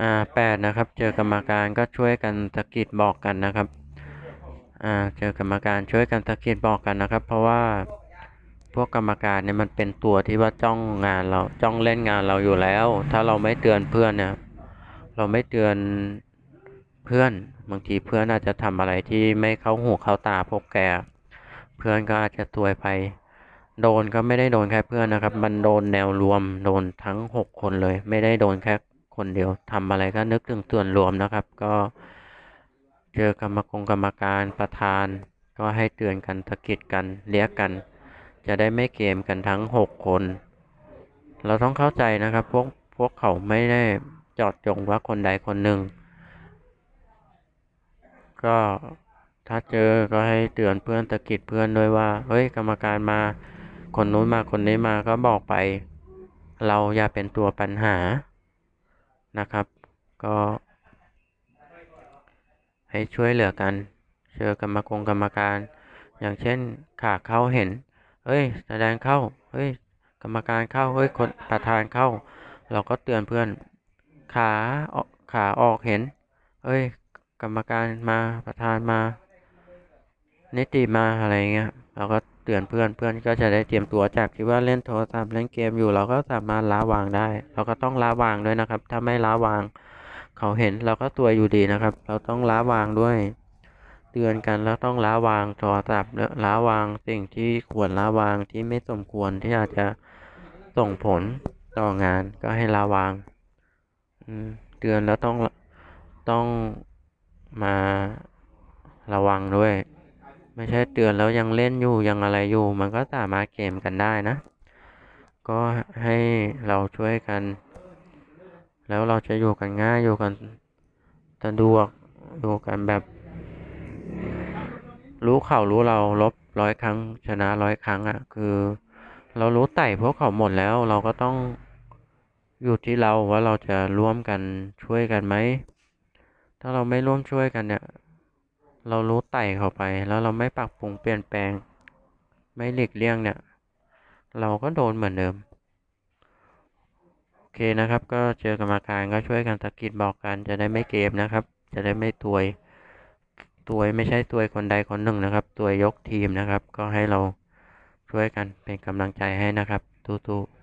อ่าแปดนะครับ เจอกรรมการก็ช่วยกันสะกิดบอกกันนะครับอ่าเจอกรรมการช่วยกันสะกิดบอกกันนะครับ เพราะว่าพวกกรรมการเนี่ยมันเป็นตัวที่ว่าจ้องงานเราจ้องเล่นงานเราอยู่แล้ว ถ้าเราไม่เตือนเพื่อนเนี่ยเราไม่เตือนเพื่อนบางทีเพื่อนอาจจะทำอะไรที่ไม่เข้าหูเข้าตาพวกแก เพื่อนก็อาจจะตัวยไป โดนก็ไม่ได้โดนแค่เพื่อนนะครับ มันโดนแนวรวมโดนทั้งหกคนเลย ไม่ได้โดนแค่ คนเดียวทำอะไรก็นึกถึงส่วนรวมนะครับ ก็เจอกรรมกรกรรมการประธาน ก็ให้เตือนกันตะกิดกันเรียกกัน จะได้ไม่เกมกันทั้งหกคน เราต้องเข้าใจนะครับ พวกพวกเขาไม่ได้จอดจงว่าคนใดคนหนึ่ง ก็ถ้าเจอก็ให้เตือนเพื่อนตะกิดเพื่อนด้วยว่าเฮ้ยกรรมการมาคนนู้นมาคนนี้มาก็บอกไป เราอย่าเป็นตัวปัญหา นะครับ ก็ให้ช่วยเหลือกันเจอกรรมกรกรรมการ อย่างเช่นขาเข้าเห็น เฮ้ยแสดงเข้า เฮ้ย กรรมการเข้า เฮ้ย คนประธานเข้า เราก็เตือนเพื่อน ขาออกขาออกเห็นเอ้ย กรรมการมาประธานมา นิติมาอะไรเงี้ย เราก็ เตือนเพื่อนเพื่อนก็จะได้เตรียมตัวจากที่ว่าเล่นโทรศัพท์เล่นเกมอยู่เราก็สามารถละวางได้ เราก็ต้องละวางด้วยนะครับ ถ้าไม่ละวาง เขาเห็นเราก็ตัวอยู่ดีนะครับ เราต้องละวางด้วย เตือนกันแล้วต้องละวางโทรศัพท์ละละวางสิ่งที่ควรละวางที่ไม่สมควรที่อาจจะส่งผลต่องานก็ให้ละวางเตือนแล้วต้องต้องมาระวังด้วย ไม่ใช่เตือนแล้วยังเล่นอยู่ยังอะไรอยู่ มันก็สามารถเกมกันได้นะ ก็ให้เราช่วยกัน แล้วเราจะอยู่กันง่ายอยู่กันสะดวกอยู่กันแบบ รู้เขารู้เราลบร้อยครั้ง ชนะร้อยครั้งอะ่ะ คือ เรารู้ไต่พวกเขาหมดแล้วเราก็ต้องอยู่ที่เราว่าเราจะร่วมกันช่วยกันไหม ถ้าเราไม่ร่วมช่วยกันเนี่ย เรารู้ไต่เข้าไป แล้วเราไม่ปรับปรุงเปลี่ยนแปลง ไม่หลีกเลี่ยงเนี่ย เราก็โดนเหมือนเดิม โอเคนะครับ ก็เจอกรรมการก็ช่วยกันตะกิดบอกกันจะได้ไม่เกมนะครับ จะได้ไม่ตวยตวยไม่ใช่ตวยคนใดคนหนึ่งนะครับตวยยกทีมนะครับ ก็ให้เราช่วยกันเป็นกำลังใจให้นะครับตู้ๆ